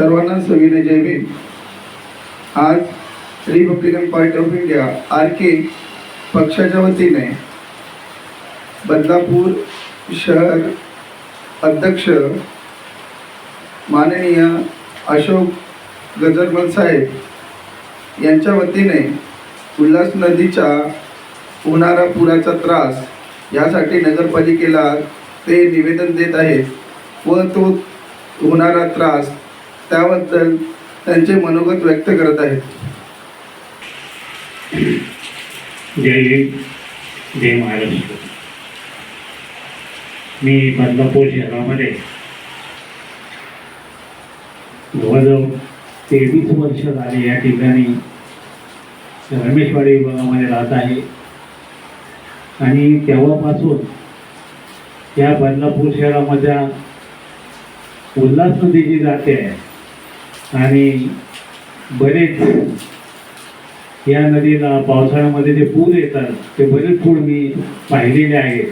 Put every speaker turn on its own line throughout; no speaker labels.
सर्वांना सविनय जय भीम. आज Republican Party of India R K पक्षाच्या वतीने बदलापूर शहर अध्यक्ष माननीय अशोक गजरमल साहेब यांच्या वतीने उल्हास नदीच्या होणारा पुराचा त्रास यासाठी नगरपालिकेला ते निवेदन देत आहेत व तो होणारा त्रास त्याबद्दल त्यांचे मनोगत व्यक्त करत आहेत.
जय हिंद जय महाराष्ट्र. मी बदलापूर शहरामध्ये जवळजवळ तेवीस वर्ष झाले या ठिकाणी रमेशवाडी विभागामध्ये राहत आहे. आणि तेव्हापासून या बदलापूर शहरामध्ये उल्हास नदी जी जाते आहे. आणि बरेच या नदीला पावसाळ्यामध्ये जे पूर येतात ते बरेच पूर मी पाहिलेले आहेत.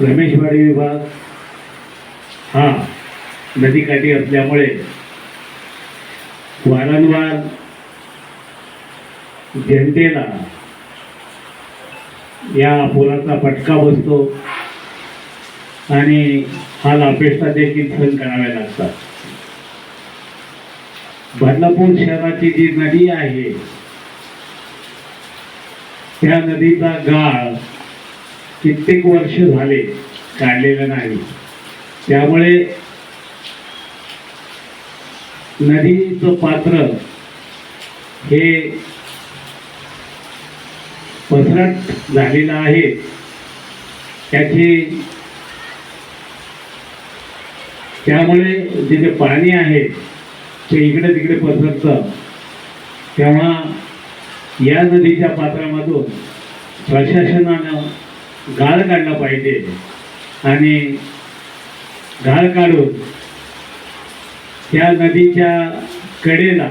रमेशवाडी विभाग हा नदीकाठी असल्यामुळे वारंवार जनतेला या पुराचा फटका बसतो आणि हा लापेष्टा देखील सहन कराव्या लागतात. बदलापूर शहराची जी नदी आहे त्या नदीचा गाळ कित्येक वर्ष झाले काढलेला नाही. त्यामुळे नदीचं पात्र हे पसरट झालेलं आहे. त्याची त्यामुळे जे जे पाणी आहे ते इकडे तिकडे पसरतं. तेव्हा या नदीच्या पात्रामधून प्रशासनानं गाळ काढला पाहिजे आणि गाळ काढून त्या नदीच्या कडेला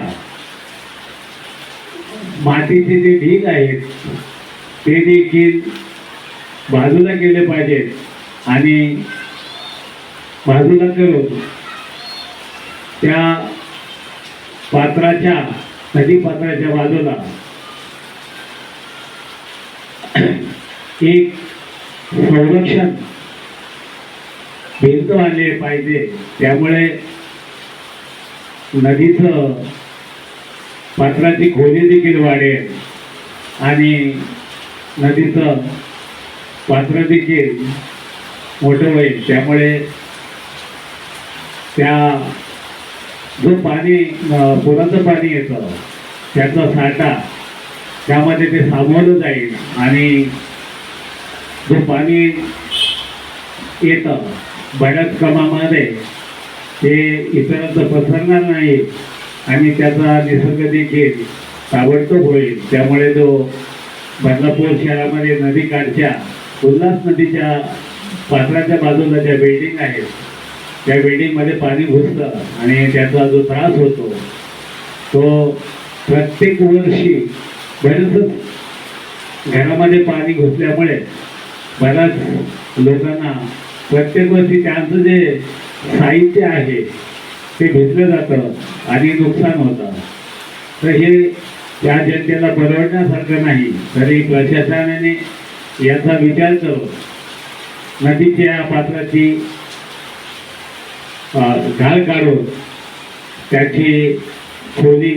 मातीचे जे ढीग आहेत ते देखील बाजूला केले पाहिजेत आणि बाजूला करून त्या पात्राच्या नदी पात्राच्या बाजूला. एक संरक्षण भिंत आले पाहिजे. त्यामुळे नदीचं पात्राची खोली देखील वाढेल आणि नदीचं पात्र देखील मोठं होईल. त्यामुळे त्या जो पाणी पुराचं पाणी येतं त्याचा साठा त्यामध्ये ते सामावलं जाईल आणि जे पाणी येतं बऱ्याच क्रमामध्ये ते इतरांचं पसरणार नाही आणि त्याचा निसर्ग देखील ताबडतोब होईल. त्यामुळे जो बदलापूर शहरामध्ये नदीकाठच्या उल्हास नदीच्या पात्राच्या बाजूला ज्या बिल्डिंग आहेत त्या वेडीमध्ये पाणी घुसतं आणि त्याचा जो त्रास होतो तो प्रत्येक वर्षी बरेचच घरामध्ये पाणी घुसल्यामुळे बऱ्याच लोकांना प्रत्येक वर्षी त्यांचं जे साहित्य आहे ते भिजलं जातं आणि नुकसान होतं. तर हे त्या जनतेला परवडण्यासारखं नाही. तरी प्रशासनाने याचा विचार करून नदीच्या पात्राची झाड काढून त्याची खोली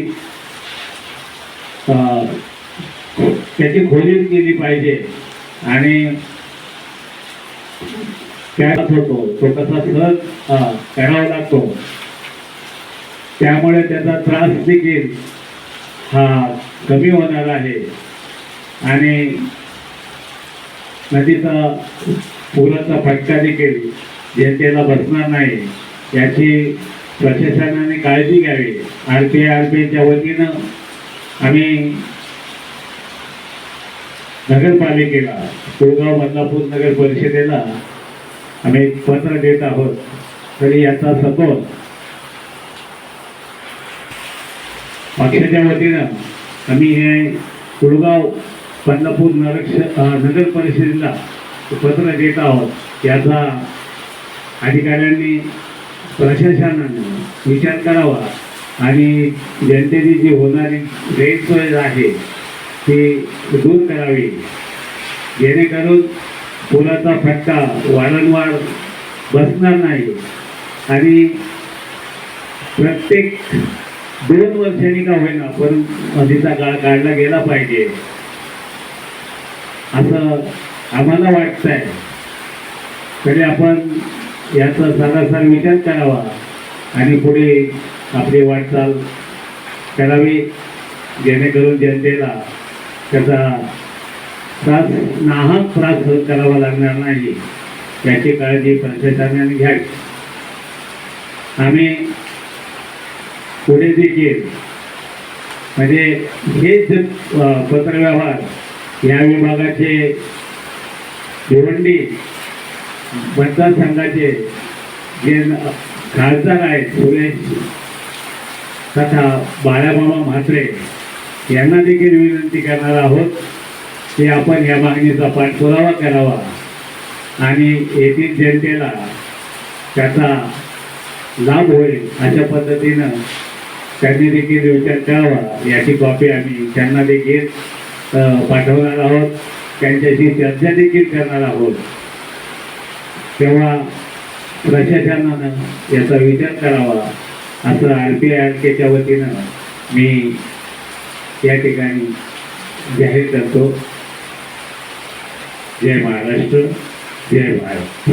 त्याची खोली केली पाहिजे. आणि त्यात होतो तो कसा सहज करावा लागतो. त्यामुळे त्याचा त्रास देखील हा कमी होणार आहे. आणि नदीचा पुराचा फटका देखील जनतेला बसणार नाही. याची प्रशासनाने काळजी घ्यावी. आर पी आर पी आयच्या वतीनं आम्ही नगरपालिकेला कुळगाव बदलापूर नगर परिषदेला आम्ही पत्र देत आहोत. तरी याचा सपोर्ट पक्षाच्या वतीनं आम्ही हे कुळगाव बदलापूर नरक्ष नगर परिषदेला पत्र देत आहोत. याचा अधिकाऱ्यांनी प्रशासनानं विचार करावा. आणि जनतेची जी होणारी गैरसोय आहे ती दूर करावी. जेणेकरून पुराचा फटका वारंवार बसणार नाही. आणि प्रत्येक दोन वर्षांनी का होईना पण नदीचा काळ काढला गेला पाहिजे. असं आम्हाला वाटतंय. तरी आपण याचा सरासर विचार करावा. आणि पुढे आपली वाटचाल करावी. जेणेकरून जनतेला त्याचा त्रास नाहक त्रास सहन करावा लागणार नाही याची काळजी प्रशासनाने घ्यावी. आम्ही पुढे देखील म्हणजे हे जे पत्रव्यवहार या विभागाचे भिवंडी मतदारसंघाचे जे खासदार आहेत सुरेश तथा बाळाबाबा म्हात्रे यांना देखील विनंती करणार आहोत की आपण या मागणीचा पाठपुरावा करावा आणि येथील जनतेला त्याचा लाभ होईल अशा पद्धतीनं त्यांनी देखील विचार करावा याची कॉपी आम्ही त्यांना देखील पाठवणार आहोत. त्यांच्याशी चर्चा देखील करणार आहोत. तेव्हा प्रशासनानं याचा विचार करावा असं आर पी आय आर केच्या वतीनं मी या ठिकाणी जाहीर करतो. जय महाराष्ट्र जय भारत.